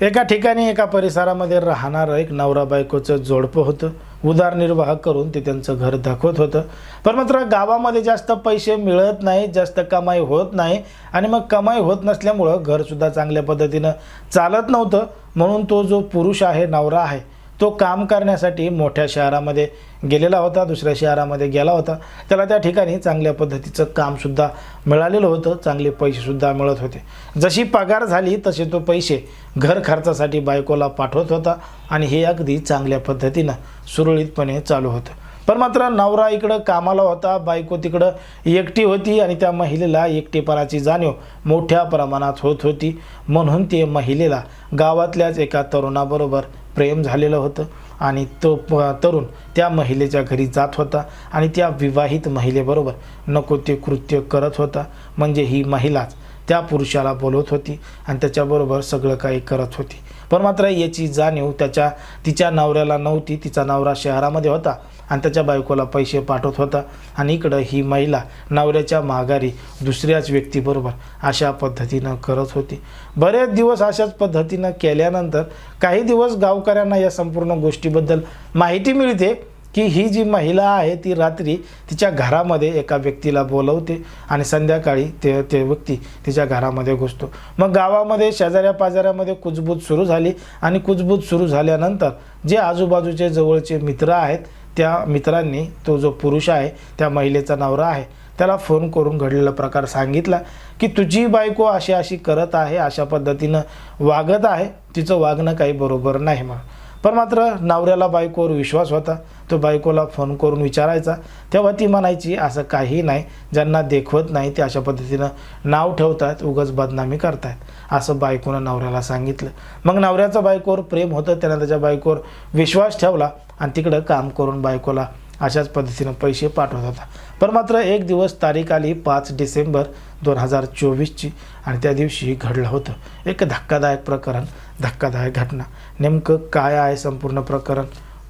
एका ठिकाणी एका परिसरामध्ये राहणारं एक नवरा बायकोचं जोडपं होतं. उदरनिर्वाह करून ते त्यांचं घर दाखवत होतं. पण मात्र गावामध्ये जास्त पैसे मिळत नाही जास्त कमाई होत नाही आणि मग कमाई होत नसल्यामुळं घरसुद्धा चांगल्या पद्धतीनं चालत नव्हतं. म्हणून तो जो पुरुष आहे नवरा आहे तो काम करण्यासाठी मोठ्या शहरामध्ये गेलेला होता दुसऱ्या शहरामध्ये गेला होता. त्याला त्या ठिकाणी चांगल्या पद्धतीचं कामसुद्धा मिळालेलं होतं चांगले पैसेसुद्धा मिळत होते. जशी पगार झाली तसे तो पैसे घर खर्चासाठी बायकोला पाठवत होता आणि हे अगदी चांगल्या पद्धतीनं सुरळीतपणे चालू होतं. पण मात्र नवरा इकडं कामाला होता बायको तिकडं एकटी होती आणि त्या महिलेला एकटेपणाची जाणीव मोठ्या प्रमाणात होत होती. म्हणून ते महिलेला गावातल्याच एका तरुणाबरोबर प्रेम झालेलं होतं. आणि तो प तरुण त्या महिलेच्या घरी जात होता. आणि त्या विवाहित महिलेबरोबर नको ते कृत्य करत होता. म्हणजे ही महिलाच त्या पुरुषाला बोलवत होती. आणि त्याच्याबरोबर सगळं काही करत होती. पण मात्र याची जाणीव त्याच्या तिच्या नवऱ्याला नव्हती. तिचा नवरा शहरामध्ये होता आणि त्याच्या बायकोला पैसे पाठवत होता. आणि इकडं ही महिला नवऱ्याच्या माघारी दुसऱ्याच व्यक्तीबरोबर अशा पद्धतीनं करत होती. बरेच दिवस अशाच पद्धतीनं केल्यानंतर काही दिवस गावकऱ्यांना या संपूर्ण गोष्टीबद्दल माहिती मिळते. की ही जी महिला आहे ती रात्री तिच्या घरामध्ये एका व्यक्तीला बोलवते आणि संध्याकाळी ते ते व्यक्ती तिच्या घरामध्ये घुसतो. मग गावामध्ये शेजाऱ्या पाजाऱ्यामध्ये कुजबूज सुरू झाली आणि कुजबूज सुरू झाल्यानंतर जे आजूबाजूचे जवळचे मित्र आहेत त्या मित्रांनी तो जो पुरुष आहे त्या महिलेचा नवरा आहे त्याला फोन करून घडलेला प्रकार सांगितला की तुझी बायको अशी अशी करत आहे अशा पद्धतीनं वागत आहे तिचं वागणं काही बरोबर नाही म्हणून. पण मात्र नवऱ्याला बायकोवर विश्वास होता. तो बायकोला फोन करून विचारायचा. तेव्हा ती म्हणायची असं काही नाही. ज्यांना देखवत नाही ते अशा पद्धतीनं नाव ठेवतात उगच बदनामी करतायत असं बायकोनं नवऱ्याला सांगितलं. मग नवऱ्याचं बायकोवर प्रेम होतं त्यानं त्याच्या बायकोवर विश्वास ठेवला आणि तिकडं काम करून बायकोला अशाच पद्धतीनं पैसे पाठवत होता. पण मात्र एक दिवस तारीख आली पाच डिसेंबर दोन हजार चोवीसची आणि त्या दिवशी घडलं होतं. एक धक्कादायक प्रकरण धक्कादायक घटना. नेमकं काय आहे संपूर्ण प्रकरण?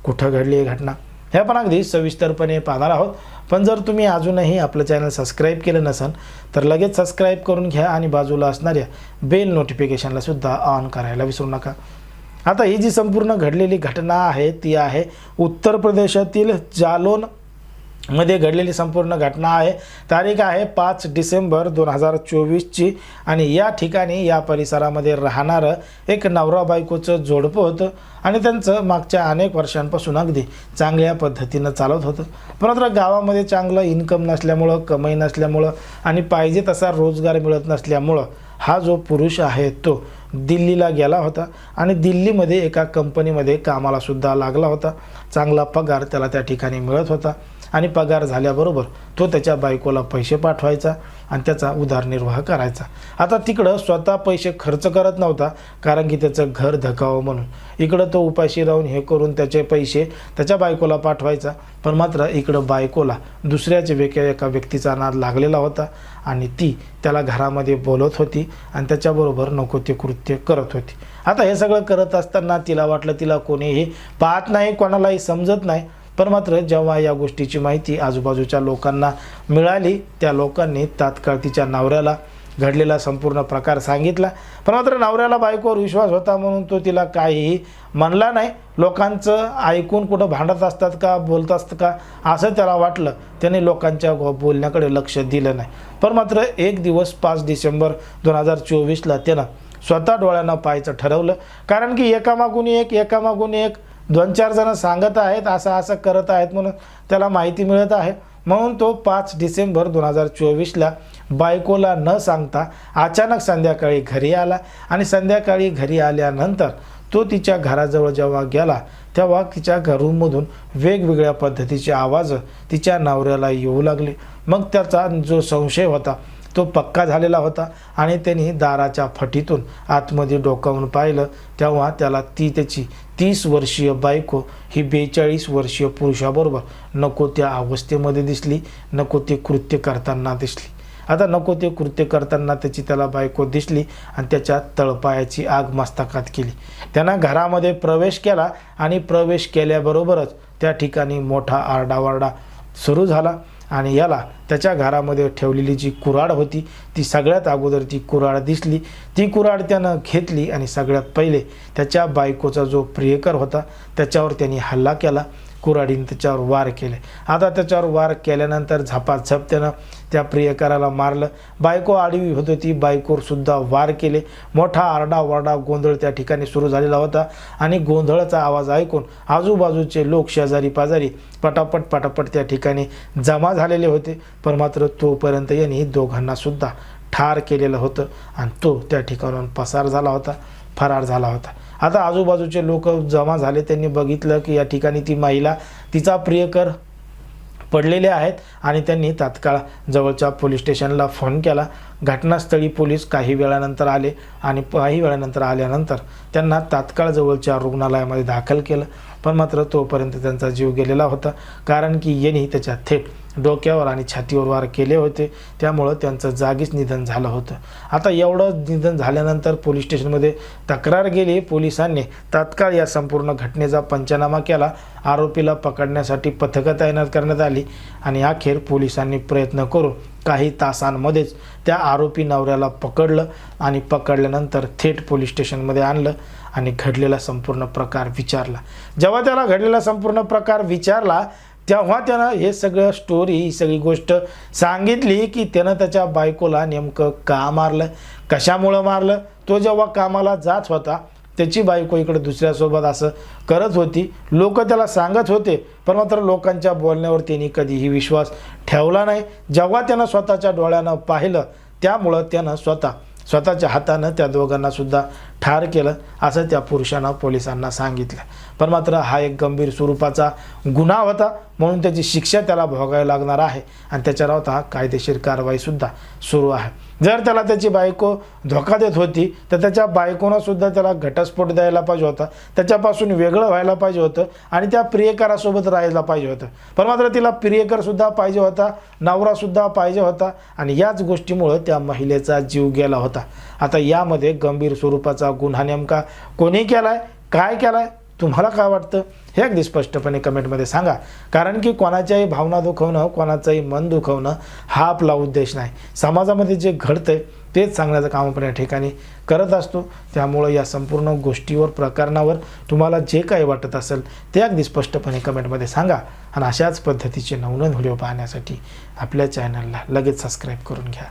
कुठं घडली ही घटना? हे आपण अगदी सविस्तरपणे पाहणार आहोत. पण जर तुम्ही अजूनही आपलं चॅनल सबस्क्राईब केलं नसेल तर लगेच सबस्क्राईब करून घ्या आणि बाजूला असणाऱ्या बेल नोटिफिकेशनला सुद्धा ऑन करायला विसरू नका. आता ही जी संपूर्ण घडलेली घटना आहे ती आहे उत्तर प्रदेशातील जालोनमध्ये घडलेली संपूर्ण घटना आहे. तारीख आहे पाच डिसेंबर दोन हजार चोवीसची आणि या ठिकाणी या परिसरामध्ये राहणारं एक नवरा बायकोचं जोडपं होतं आणि त्यांचं मागच्या अनेक वर्षांपासून अगदी चांगल्या पद्धतीनं चालत होतं. परत गावामध्ये चांगलं इन्कम नसल्यामुळं कमाई नसल्यामुळं आणि पाहिजे तसा रोजगार मिळत नसल्यामुळं हा जो पुरुष आहे तो दिल्लीला गेला होता आणि दिल्लीमध्ये एका कंपनीमध्ये कामाला सुद्धा लागला होता. चांगला पगार त्याला त्या ठिकाणी मिळत होता आणि पगार झाल्याबरोबर तो त्याच्या बायकोला पैसे पाठवायचा आणि त्याचा उदरनिर्वाह करायचा. आता तिकडं स्वतः पैसे खर्च करत नव्हता कारण की त्याचं घर धकावं म्हणून. इकडं तो उपाशी राहून हे करून त्याचे पैसे त्याच्या बायकोला पाठवायचा. पण मात्र इकडं बायकोला दुसऱ्याच वेगळ्या एका व्यक्तीचा नाद लागलेला होता आणि ती त्याला घरामध्ये बोलत होती आणि त्याच्याबरोबर नको ते कृत्य करत होती. आता हे सगळं करत असताना तिला वाटलं तिला कोणीही पाहत नाही कोणालाही समजत नाही. पण मात्र जेव्हा या गोष्टीची माहिती आजूबाजूच्या लोकांना मिळाली त्या लोकांनी तात्काळ तिच्या नवऱ्याला घडलेला संपूर्ण प्रकार सांगितला. पण मात्र नवऱ्याला बायकोवर विश्वास होता म्हणून तो तिला काहीही म्हणला नाही. लोकांचं ऐकून कुठं भांडत असतात का बोलत असतं का असं त्याला वाटलं. त्याने लोकांच्या बोलण्याकडे लक्ष दिलं नाही. पण मात्र एक दिवस पाच डिसेंबर दोन हजार चोवीसला त्यानं स्वतः डोळ्यांना पाहायचं ठरवलं. कारण की एकामागून एक एकामागून एक दोन चार जणं सांगत आहेत असं असं करत आहेत म्हणून त्याला माहिती मिळत आहे. म्हणून तो पाच डिसेंबर दोन हजार चोवीसला बायकोला न सांगता अचानक संध्याकाळी घरी आला आणि संध्याकाळी घरी आल्यानंतर तो तिच्या घराजवळ जेव्हा गेला तेव्हा तिच्या रूममधून वेगवेगळ्या पद्धतीचे आवाज तिच्या नवऱ्याला येऊ लागले. मग त्याचा जो संशय होता तो पक्का झालेला होता आणि त्यांनी दाराच्या फटीतून आतमध्ये डोकावून पाहिलं. तेव्हा त्याला ती त्याची तीस वर्षीय बायको ही बेचाळीस वर्षीय पुरुषाबरोबर नको त्या अवस्थेमध्ये दिसली नको ते कृत्य करताना दिसली. आता नको ते कृत्य करताना त्याची त्याला बायको दिसली आणि त्याच्या तळपायाची आग मस्तकात केली. त्यांना घरामध्ये प्रवेश केला आणि प्रवेश केल्याबरोबरच त्या ठिकाणी मोठा आरडाओरडा सुरू झाला. आणि याला त्याच्या घरामध्ये ठेवलेली जी कुऱ्हाड होती ती सगळ्यात अगोदर ती कुऱ्हाड दिसली. ती कुऱ्हाड त्यानं घेतली आणि सगळ्यात पहिले त्याच्या बायकोचा जो प्रियकर होता त्याच्यावर त्यांनी हल्ला केला. कुऱ्हाडीने त्याच्यावर वार केले. आता त्याच्यावर वार केल्यानंतर झपाझप त्यानं त्या प्रियकराला मारलं. बायको आडवी होत होती. बायकोरसुद्धा वार केले. मोठा आरडाओरडा गोंधळ त्या ठिकाणी सुरू झालेला होता. आणि गोंधळाचा आवाज ऐकून आजूबाजूचे लोक शेजारी पाजारी पटापट पटापट त्या ठिकाणी जमा झालेले होते. पण मात्र तोपर्यंत यांनी दोघांनासुद्धा ठार केलेलं होतं आणि तो त्या ठिकाणाहून पसार झाला होता फरार झाला होता. आता आजूबाजूचे लोक जमा झाले त्यांनी बघितलं की या ठिकाणी ती महिला तिचा प्रियकर पडलेले आहेत आणि त्यांनी तात्काळ जवळच्या पोलीस स्टेशनला फोन केला. घटनास्थळी पोलीस काही वेळानंतर आले आणि काही वेळानंतर आल्यानंतर त्यांना तात्काळ जवळच्या रुग्णालयामध्ये दाखल केलं. पण मात्र तोपर्यंत त्यांचा जीव गेलेला होता कारण की यांनी त्याच्या थेट डोक्यावर आणि छातीवर वार केले होते. त्यामुळं त्यांचं जागीच निधन झालं होतं. आता एवढं निधन झाल्यानंतर पोलीस स्टेशनमध्ये तक्रार गेली. पोलिसांनी तात्काळ या संपूर्ण घटनेचा पंचनामा केला. आरोपीला पकडण्यासाठी पथकं तैनात करण्यात आली आणि अखेर पोलिसांनी प्रयत्न करून काही तासांमध्येच त्या आरोपी नवऱ्याला पकडलं आणि पकडल्यानंतर थेट पोलीस स्टेशनमध्ये आणलं आणि घडलेला संपूर्ण प्रकार विचारला. जेव्हा त्याला घडलेला संपूर्ण प्रकार विचारला तेव्हा त्यानं हे सगळं स्टोरी ही सगळी गोष्ट सांगितली की त्यानं त्याच्या बायकोला नेमकं का मारलं? कशामुळं मारलं? तो जेव्हा कामाला जात होता त्याची बायको इकडे दुसऱ्यासोबत असं करत होती. लोक त्याला सांगत होते पण मात्र लोकांच्या बोलण्यावर त्यांनी कधीही विश्वास ठेवला नाही. जेव्हा त्यानं स्वतःच्या डोळ्यानं पाहिलं त्यामुळं त्यानं स्वतः स्वतःच्या हातानं त्या दोघांना सुद्धा ठार केलं असं त्या पुरुषानं पोलिसांना सांगितलं. पण मात्र हा एक गंभीर स्वरूपाचा गुन्हा होता म्हणून त्याची शिक्षा त्याला भोगायला लागणार आहे. आणि त्याच्यावर आता कायदेशीर कारवाईसुद्धा सुरू आहे. जर त्याला त्याची बायको धोका देत होती तर त्याच्या बायकोनंसुद्धा त्याला घटस्फोट द्यायला पाहिजे होता. त्याच्यापासून वेगळं व्हायला पाहिजे होतं आणि त्या प्रियकरासोबत राहायला पाहिजे होतं. पण मात्र तिला प्रियकरसुद्धा पाहिजे होता नवरासुद्धा पाहिजे होता आणि याच गोष्टीमुळं त्या महिलेचा जीव गेला होता. आता यामध्ये गंभीर स्वरूपाचा गुन्हा नेमका कोणी केला आहे काय केलाय? तुम्हाला काय वाटतं? हे अगदी स्पष्टपणे कमेंटमध्ये सांगा. कारण की कोणाच्याही भावना दुखवणं कोणाचंही मन दुखवणं हा आपला उद्देश नाही. समाजामध्ये जे घडतंय तेच सांगण्याचं काम आपण या ठिकाणी करत असतो. त्यामुळं या संपूर्ण गोष्टीवर प्रकरणावर तुम्हाला जे काही वाटत असेल ते अगदी स्पष्टपणे कमेंटमध्ये सांगा. आणि अशाच पद्धतीचे नवनवीन व्हिडिओ पाहण्यासाठी आपल्या चॅनलला लगेच सबस्क्राईब करून घ्या.